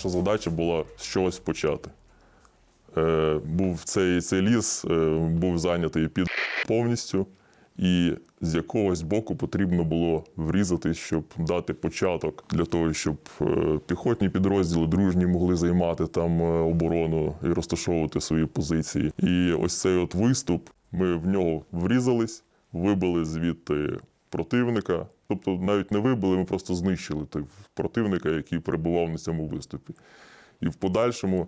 Наша задача була з чогось почати. Е, був цей, цей ліс е, був зайнятий під повністю, і з якогось боку потрібно було врізати, щоб дати початок для того, щоб е, піхотні підрозділи дружні могли займати там е, оборону і розташовувати свої позиції. І ось цей от виступ, ми в нього врізались, вибили звідти противника. Тобто навіть не вибили, ми просто знищили той противника, який перебував на цьому виступі. І в подальшому,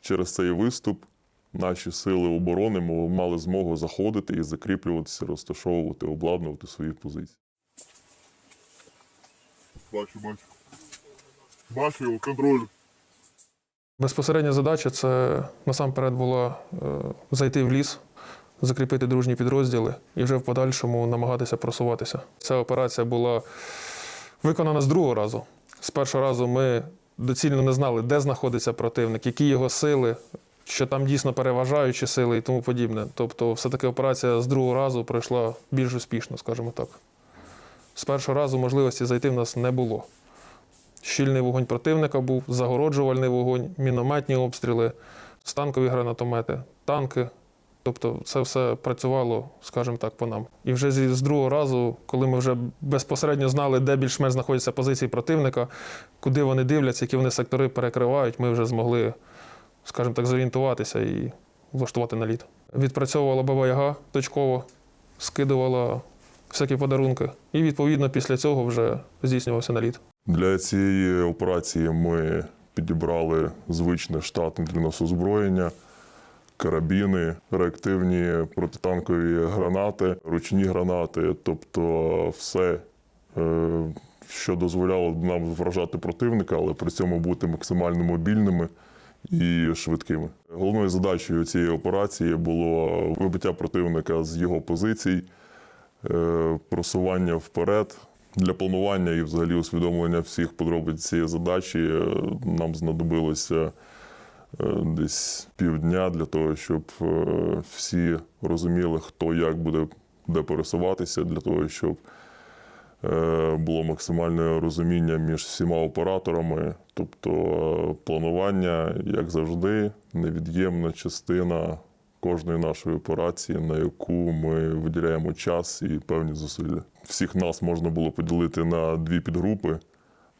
через цей виступ, наші сили оборони мали змогу заходити і закріплюватися, розташовувати, обладнувати свої позиції. Бачу, бачу. Бачу його, контролю. Безпосередня задача це насамперед була е, зайти в ліс, закріпити дружні підрозділи і вже в подальшому намагатися просуватися. Ця операція була виконана з другого разу. З першого разу ми доцільно не знали, де знаходиться противник, які його сили, що там дійсно переважаючі сили і тому подібне. Тобто, все-таки операція з другого разу пройшла більш успішно, скажімо так. З першого разу можливості зайти в нас не було. Щільний вогонь противника був, загороджувальний вогонь, мінометні обстріли, станкові гранатомети, танки. Тобто це все працювало, скажімо так, по нам. І вже з другого разу, коли ми вже безпосередньо знали, де більш-менш знаходяться позиції противника, куди вони дивляться, які вони сектори перекривають, ми вже змогли, скажімо так, зорієнтуватися і влаштувати наліт. Відпрацьовувала Баба Яга точково, скидувала всякі подарунки. І відповідно після цього вже здійснювався наліт. Для цієї операції ми підібрали звичне штатне для нас озброєння, карабіни, реактивні протитанкові гранати, ручні гранати, тобто все, е, що дозволяло нам вражати противника, але при цьому бути максимально мобільними і швидкими. Головною задачею цієї операції було вибиття противника з його позицій, е, просування вперед. Для планування і взагалі усвідомлення всіх подробиць цієї задачі е, нам знадобилося десь півдня для того, щоб е, всі розуміли, хто як буде де пересуватися, для того, щоб е, було максимальне розуміння між всіма операторами. Тобто е, планування, як завжди, невід'ємна частина кожної нашої операції, на яку ми виділяємо час і певні зусилля. Всіх нас можна було поділити на дві підгрупи.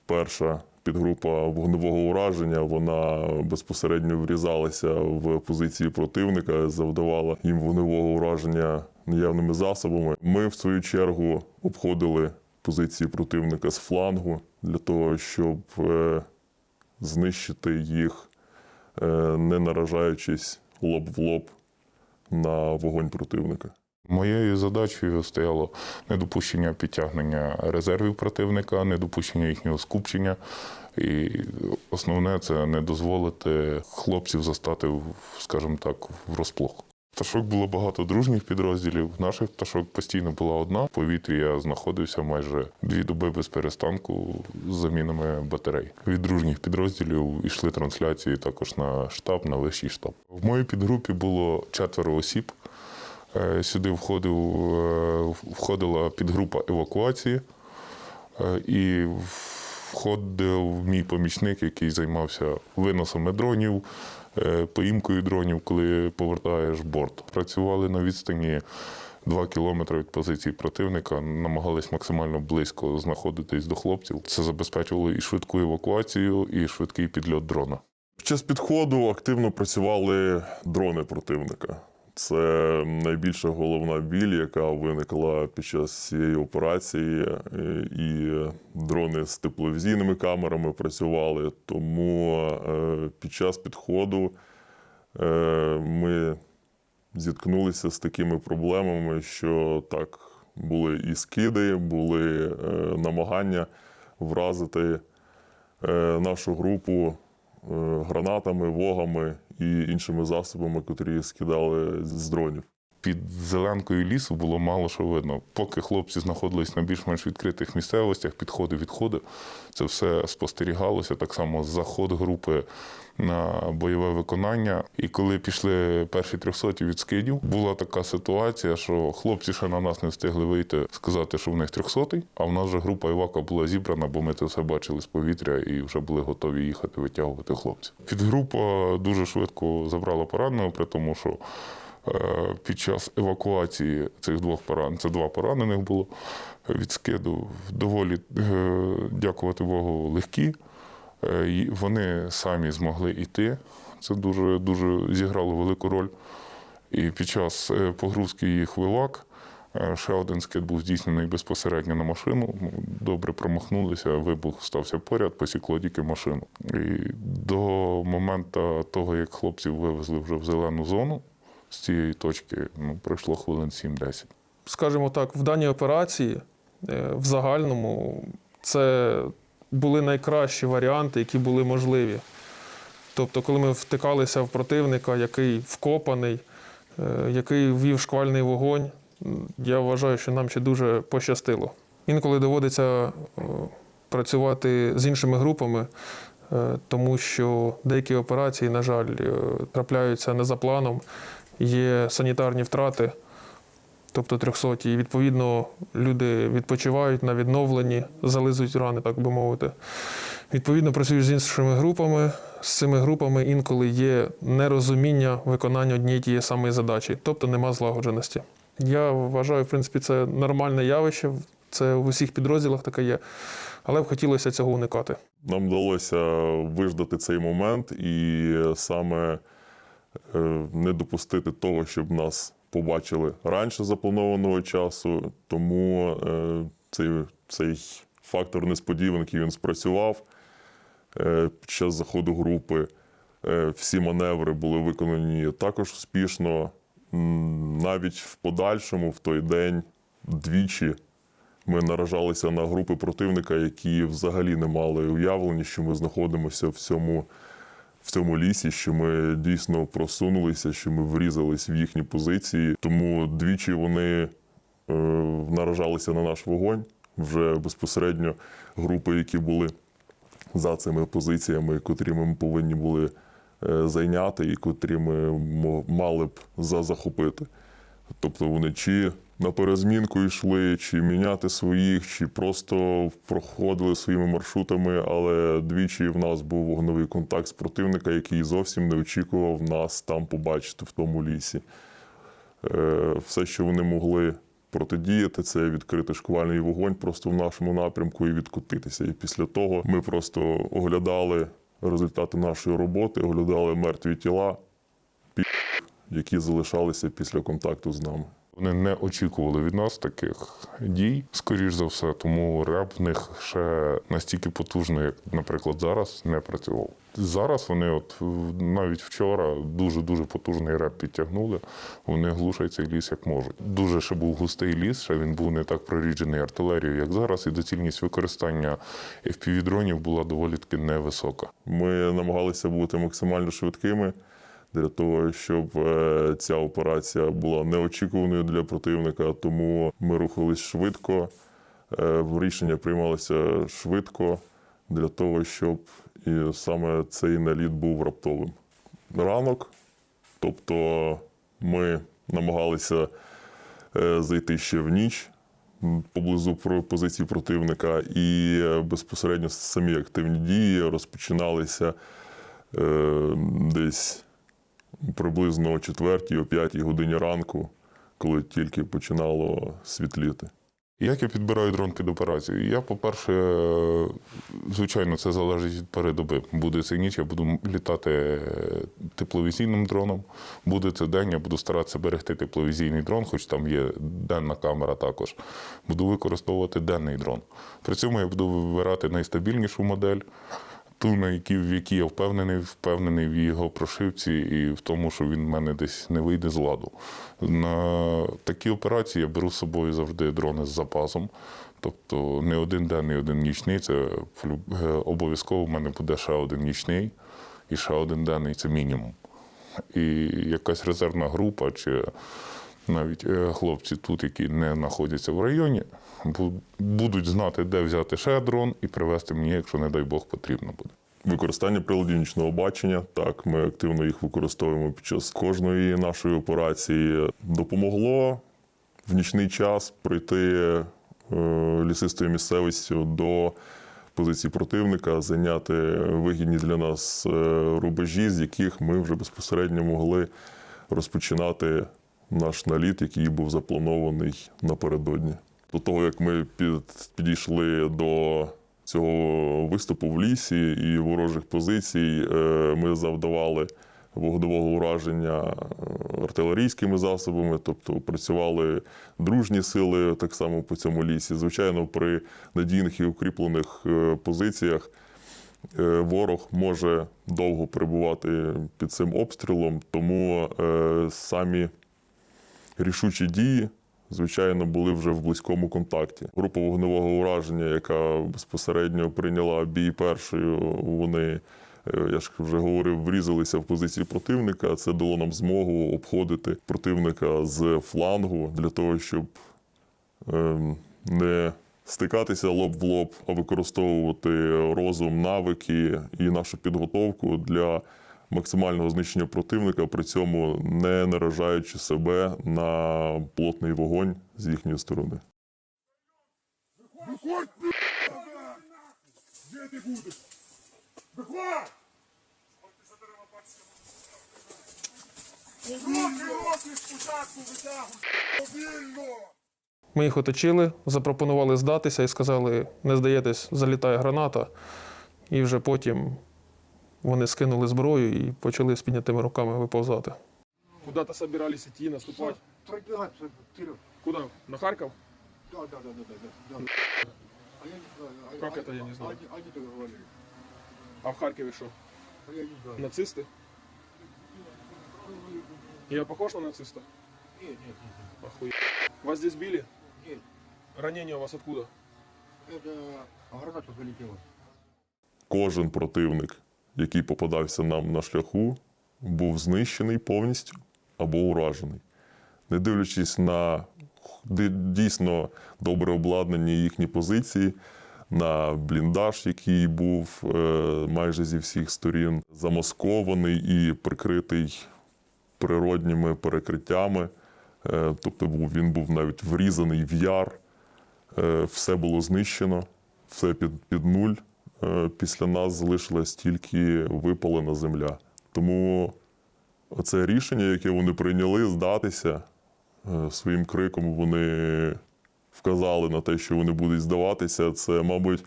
Перша підгрупа вогневого ураження, вона безпосередньо врізалася в позиції противника, завдавала їм вогневого ураження наявними засобами. Ми, в свою чергу, обходили позиції противника з флангу для того, щоб е, знищити їх, е, не наражаючись лоб в лоб на вогонь противника. Моєю задачею стояло недопущення підтягнення резервів противника, недопущення їхнього скупчення. І основне це не дозволити хлопців застати, скажімо так, врозплох. Пташок було багато дружніх підрозділів. Наших пташок постійно була одна. В повітрі я знаходився майже дві доби без перестанку з замінами батарей. Від дружніх підрозділів йшли трансляції також на штаб, на вищий штаб. В моїй підгрупі було четверо осіб. Е, Сюди входив, е, входила підгрупа евакуації, е, і входив мій помічник, який займався виносами дронів, поїмкою дронів, коли повертаєш борт. Працювали на відстані 2 кілометри від позиції противника, намагались максимально близько знаходитись до хлопців. Це забезпечувало і швидку евакуацію, і швидкий підльот дрона. Під час підходу активно працювали дрони противника. Це найбільша головна біль, яка виникла під час цієї операції. Е, І дрони з тепловізійними камерами працювали. Тому е, під час підходу е, ми зіткнулися з такими проблемами, що так, були і скиди, були намагання вразити нашу групу гранатами, вогами і іншими засобами, котрі скидали з дронів. Під зеленкою лісу було мало що видно. Поки хлопці знаходились на більш-менш відкритих місцевостях, підходи, відходи, це все спостерігалося. Так само заход групи на бойове виконання. І коли пішли перші трьохсоті від скидів, була така ситуація, що хлопці ще на нас не встигли вийти сказати, що в них трьохсотий, а в нас вже група Івака була зібрана, бо ми це все бачили з повітря і вже були готові їхати витягувати хлопців. Підгрупа дуже швидко забрала пораненого, при тому, що під час евакуації цих двох поранених, це два поранених було від скиду, доволі, е, дякувати Богу, легкі. Е, Вони самі змогли йти. Це дуже, дуже зіграло велику роль. І під час е, погрузки їх в івак е, ще один скид був здійснений безпосередньо на машину. Ну, Добре промахнулися, вибух стався поряд, посікло тільки машину. І до моменту того, як хлопців вивезли вже в зелену зону з цієї точки, ну, пройшло хвилин 7-10. скажімо так, в даній операції е, в загальному це були найкращі варіанти, які були можливі. Тобто, коли ми втикалися в противника, який вкопаний, е, який ввів шквальний вогонь, я вважаю, що нам ще дуже пощастило. Інколи доводиться е, працювати з іншими групами, тому що деякі операції, на жаль, трапляються не за планом, є санітарні втрати тобто 300. І відповідно люди відпочивають на відновленні, зализують рани, так би мовити. Відповідно, працюєш з іншими групами. З цими групами інколи є нерозуміння виконання однієї тієї самої задачі, тобто нема злагодженості. Я вважаю, в принципі, це нормальне явище, це в усіх підрозділах таке є, але б хотілося цього уникати. Нам вдалося виждати цей момент і саме не допустити того, щоб нас побачили раніше запланованого часу. Тому е, цей, цей фактор несподіванки він спрацював. Е, Під час заходу групи е, всі маневри були виконані також успішно. Навіть в подальшому, в той день, двічі ми наражалися на групи противника, які взагалі не мали уявлення, що ми знаходимося в цьому, в цьому лісі, що ми дійсно просунулися, що ми врізались в їхні позиції. Тому двічі вони е, наражалися на наш вогонь. Вже безпосередньо групи, які були за цими позиціями, котрі ми повинні були е, зайняти і котрі ми мали б зазахопити. Тобто вони чи на перезмінку йшли, чи міняти своїх, чи просто проходили своїми маршрутами, але двічі в нас був вогневий контакт з противника, який зовсім не очікував нас там побачити в тому лісі. Е, Все, що вони могли протидіяти, це відкрити шквальний вогонь просто в нашому напрямку і відкотитися. І після того ми просто оглядали результати нашої роботи, оглядали мертві тіла, які залишалися після контакту з нами. Вони не очікували від нас таких дій, скоріш за все, тому реп в них ще настільки потужний, як, наприклад, зараз не працював. Зараз вони, от навіть вчора, дуже дуже потужний реп підтягнули. Вони глушать цей ліс як можуть. Дуже ще був густий ліс, ще він був не так проріджений артилерією, як зараз, і доцільність використання FPV-дронів була доволі таки невисока. Ми намагалися бути максимально швидкими для того, щоб е, ця операція була неочікуваною для противника. Тому ми рухались швидко, е, рішення приймалися швидко для того, щоб і саме цей наліт був раптовим. Ранок, тобто ми намагалися е, зайти ще в ніч поблизу позиції противника, і безпосередньо самі активні дії розпочиналися десь приблизно о 4 о 5 годині ранку, коли тільки починало світліти. Як я підбираю дрон під операцію? Я, по-перше, звичайно, це залежить від пори доби. Буде це ніч, я буду літати тепловізійним дроном. Буде це день, я буду старатися берегти тепловізійний дрон, хоч там є денна камера також. Буду використовувати денний дрон. При цьому я буду вибирати найстабільнішу модель. Ту, на які, в якій я впевнений, впевнений в його прошивці і в тому, що він в мене десь не вийде з ладу. На такі операції я беру з собою завжди дрони з запасом. Тобто не один день, не один нічний. Це е, обов'язково в мене буде ще один нічний і ще один денний це мінімум. І якась резервна група чи навіть е, хлопці тут, які не знаходяться в районі, будуть знати, де взяти ще дрон і привезти мені, якщо, не дай Бог, потрібно буде. Використання приладів нічного бачення. Так, ми активно їх використовуємо під час кожної нашої операції. Допомогло в нічний час прийти е, лісистою місцевістю до позиції противника, зайняти вигідні для нас е, рубежі, з яких ми вже безпосередньо могли розпочинати наш наліт, який був запланований напередодні. До того, як ми під, підійшли до цього виступу в лісі і ворожих позицій, е, ми завдавали вогневого ураження е, артилерійськими засобами, тобто працювали дружні сили так само по цьому лісі. Звичайно, при надійних і укріплених е, позиціях ворог може довго перебувати під цим обстрілом, тому самі рішучі дії, звичайно, були вже в близькому контакті. Група вогневого ураження, яка безпосередньо прийняла бій першою, вони. е, Я ж вже говорив, врізалися в позиції противника. Це дало нам змогу обходити противника з флангу для того, щоб ем, не стикатися лоб в лоб, а використовувати розум, навики і нашу підготовку для максимального знищення противника, при цьому не наражаючи себе на плотний вогонь з їхньої сторони. Выходь, Где ты будешь? Выходь! Руки, руки спочатку витягуй! Повільно! Ми їх оточили, запропонували здатися і сказали: не здаєтесь, залітає граната. І вже потім вони скинули зброю і почали з піднятими руками виповзати. Куди-то собирались йти, наступати. Пробегаться вперед. Куди? На Харків? Да, да, да, да, да, да. А я не знаю. Как это я не знаю? Они, они договорились. А в Харкові що? А я не знаю. Нацисти? Я похож на нациста? Нет, нет, нет, Охуе. Вас здесь били? нет. Ранение у вас откуда? Это граната залетела. Кожен противник, який попадався нам на шляху, був знищений повністю або уражений. Не дивлячись на дійсно добре обладнані їхні позиції, на бліндаж, який був е, майже зі всіх сторін замаскований і прикритий природніми перекриттями. Е, тобто він був навіть врізаний в яр, Е, все було знищено, все під, під нуль. Е, Після нас залишилась тільки випалена земля. Тому оце рішення, яке вони прийняли, здатися е, своїм криком, вони вказали на те, що вони будуть здаватися. Це, мабуть,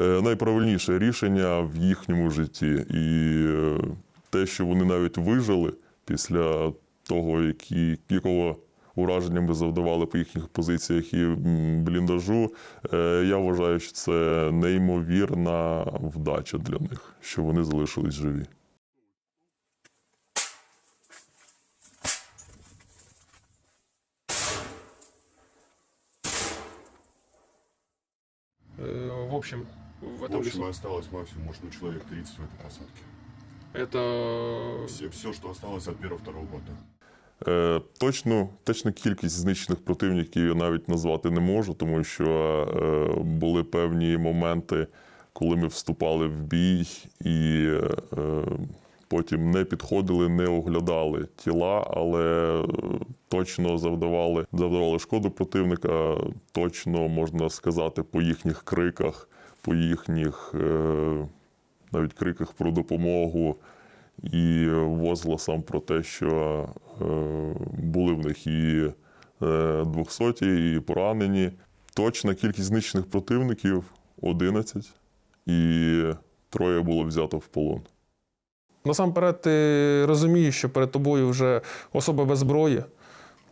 е, найправильніше рішення в їхньому житті. І те, що вони навіть вижили після того, які, якого ураження ми завдавали по їхніх позиціях і м, бліндажу, е, я вважаю, що це неймовірна вдача для них, що вони залишились живі. Э, В общем, в В этом общем, лесу. осталось максимум, может, ну, человек 30 в этой посадке. Это Все, все, что осталось от первого-второго года. Е, точну, точну кількість знищених противників я навіть назвати не можу, тому що е, були певні моменти, коли ми вступали в бій і е, потім не підходили, не оглядали тіла, але точно завдавали, завдавали шкоду противника, точно можна сказати, по їхніх криках, по їхніх навіть криках про допомогу і возгласам про те, що е, були в них і е, 200, і поранені. Точна кількість знищених противників 11, і троє було взято в полон. Насамперед, ти розумієш, що перед тобою вже особа без зброї,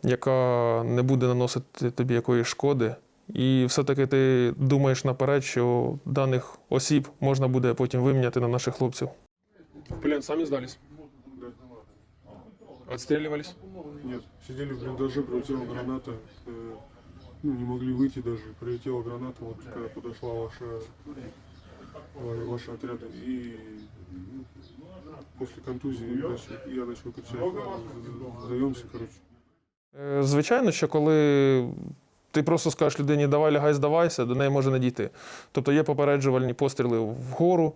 яка не буде наносити тобі якоїсь шкоди. І все-таки ти думаєш наперед, що даних осіб можна буде потім виміняти на наших хлопців. В плен самі здались? Отстрілювались? Нет, сидели в блиндаже, прилетела граната. э, ну, не могли выйти даже. Прилетела граната, вот когда подошла ваша, ва- ваши отряды. И ну, после контузии начал- я начал кричать, сдаемся, короче. Е, Звичайно, що коли ти просто скажеш людині давай лягай, здавайся, до неї може не дійти. Тобто є попереджувальні постріли вгору,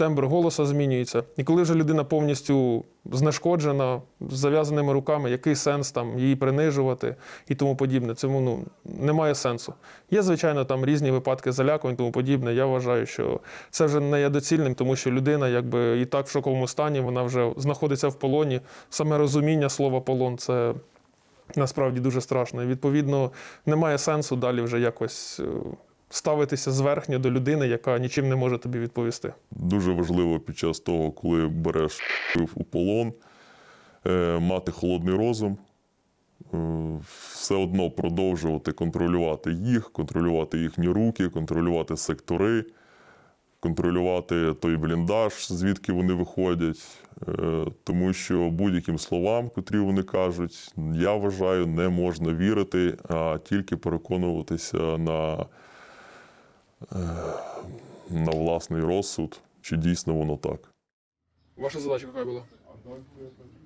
тембр голоса змінюється. І коли вже людина повністю знешкоджена, з зав'язаними руками, який сенс там її принижувати і тому подібне. Цьому ну, немає сенсу. Є, звичайно, там різні випадки залякувань тому подібне. Я вважаю, що це вже не є доцільним, тому що людина якби і так в шоковому стані, вона вже знаходиться в полоні. Саме розуміння слова полон це насправді дуже страшно. І відповідно немає сенсу далі вже якось е, ставитися зверхньо до людини, яка нічим не може тобі відповісти. Дуже важливо під час того, коли береш у полон, е, мати холодний розум, е, все одно продовжувати контролювати їх, контролювати їхні руки, контролювати сектори, контролювати той бліндаж, звідки вони виходять. Е, Тому що будь-яким словам, котрі вони кажуть, я вважаю, не можна вірити, а тільки переконуватися на на власний розсуд, чи дійсно воно так. Ваша задача яка була?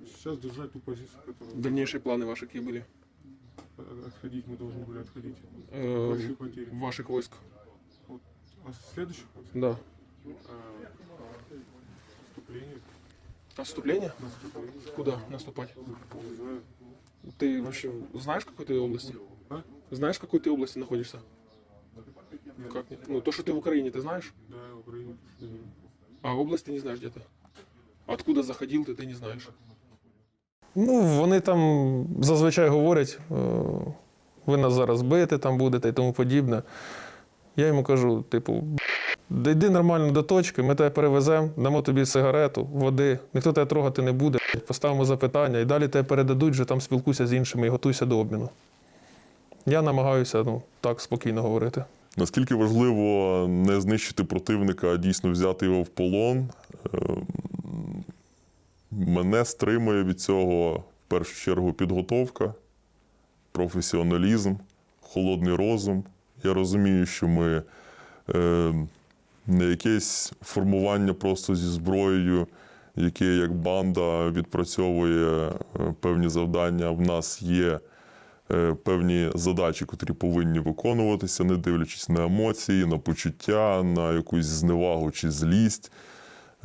Сейчас держать ту позицию, которую Дальнейшие планы ваши какие были? отходить мы должны были отходить. Большие потери. ваших войск. А следующих Да. э, наступление, Отступление? наступление, Куда наступать? не знаю. Ты вообще знаешь, в какой ты области? А? Знаешь, в какой ты области находишься? Как нет? Ну, то, что ты в Украине, ты знаешь? Да, в Украине. А область ты не знаешь где-то. Откуда заходил ты, ты не знаєш. Ну, вони там зазвичай говорять, е, ви нас зараз бити там будете і тому подібне. Я йому кажу, типу, дійди нормально до точки, ми тебе перевеземо, дамо тобі сигарету, води, ніхто тебе трогати не буде, поставимо запитання і далі тебе передадуть, вже там спілкуйся з іншими і готуйся до обміну. Я намагаюся ну, так спокійно говорити. Наскільки важливо не знищити противника, а дійсно взяти його в полон, ем, мене стримує від цього в першу чергу підготовка, професіоналізм, холодний розум. Я розумію, що ми е, не якесь формування просто зі зброєю, яке як банда відпрацьовує е, певні завдання. В нас є певні задачі, котрі повинні виконуватися, не дивлячись на емоції, на почуття, на якусь зневагу чи злість,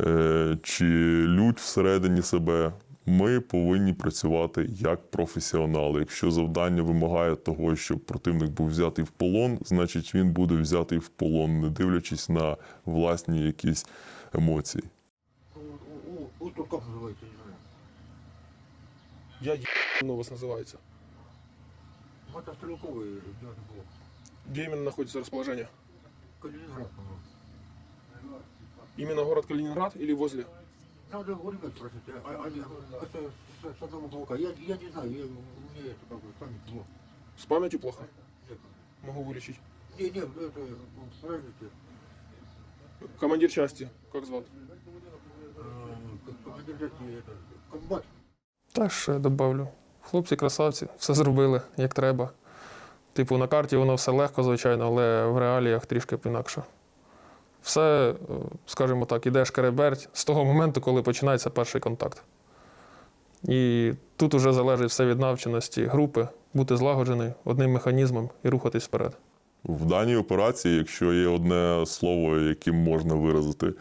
е, чи лють всередині себе. Ми повинні працювати як професіонали. Якщо завдання вимагає того, щоб противник був взятий в полон, значить він буде взятий в полон, не дивлячись на власні якісь емоції. Я вас називається. Мотострелковый ребята был. Де іменно знаходиться розположення? Калининград, по-моему. Іменно город Калінінград или возле? Надо у ребят спросить, а, а, они- это с, с одного полка. Я, я не знаю, я, у меня это как бы память плохо. З пам'яттю плохо. Нет. Могу вилічити. Не, не, это, ну, подождите. Командир части, як звати? А, как командир части, это, комбат. Так, ще добавлю. Хлопці красавці, все зробили як треба. Типу, на карті воно все легко, звичайно, але в реаліях трішки інакше. Все, е, скажімо так, іде шкереберть з того моменту, коли починається перший контакт. І тут уже залежить все від навченості групи, бути злагодженою одним механізмом і рухатись вперед. В даній операції, якщо є одне слово, яким можна виразити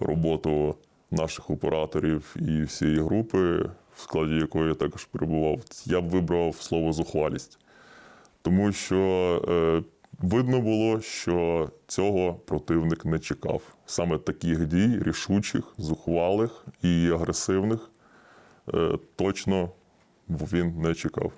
роботу наших операторів і всієї групи, в складі якої я також перебував, я б вибрав слово зухвалість. Тому що е, видно було, що цього противник не чекав. Саме таких дій, рішучих, зухвалих і агресивних, е, точно він не чекав.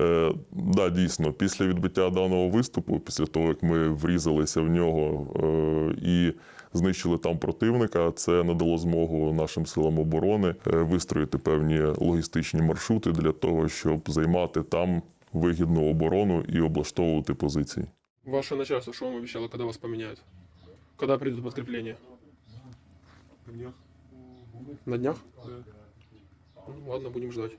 Е, да, дійсно, після відбиття даного виступу, після того, як ми врізалися в нього е, і знищили там противника, це надало змогу нашим силам оборони е, вистроїти певні логістичні маршрути для того, щоб займати там вигідну оборону і облаштовувати позиції. Ваше начальство, що вам обіцяло, коли вас поміняють? Коли прийде підкріплення? На днях. На днях? Ну, ладно, будемо ждати.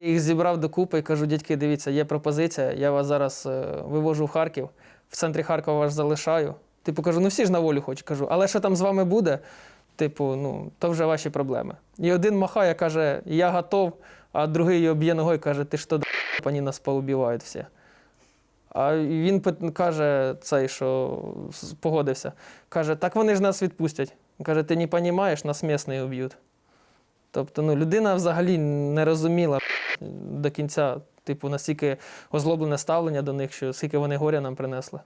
Їх зібрав докупи і кажу, дядьки, дивіться, є пропозиція. Я вас зараз е, вивожу в Харків, в центрі Харкова вас залишаю. Типу кажу, ну всі ж на волю хочуть. Кажу, але що там з вами буде? Типу, ну, то вже ваші проблеми. І один махає, каже: Я готов, а другий його б'є ногою каже, ти що, вони нас поубивають всі. А він каже, цей, що погодився, каже, так вони ж нас відпустять. Каже, ти не розумієш, нас місні уб'ють. Тобто, ну, людина взагалі не розуміла до кінця, типу, настільки озлоблене ставлення до них, що скільки вони горя нам принесли.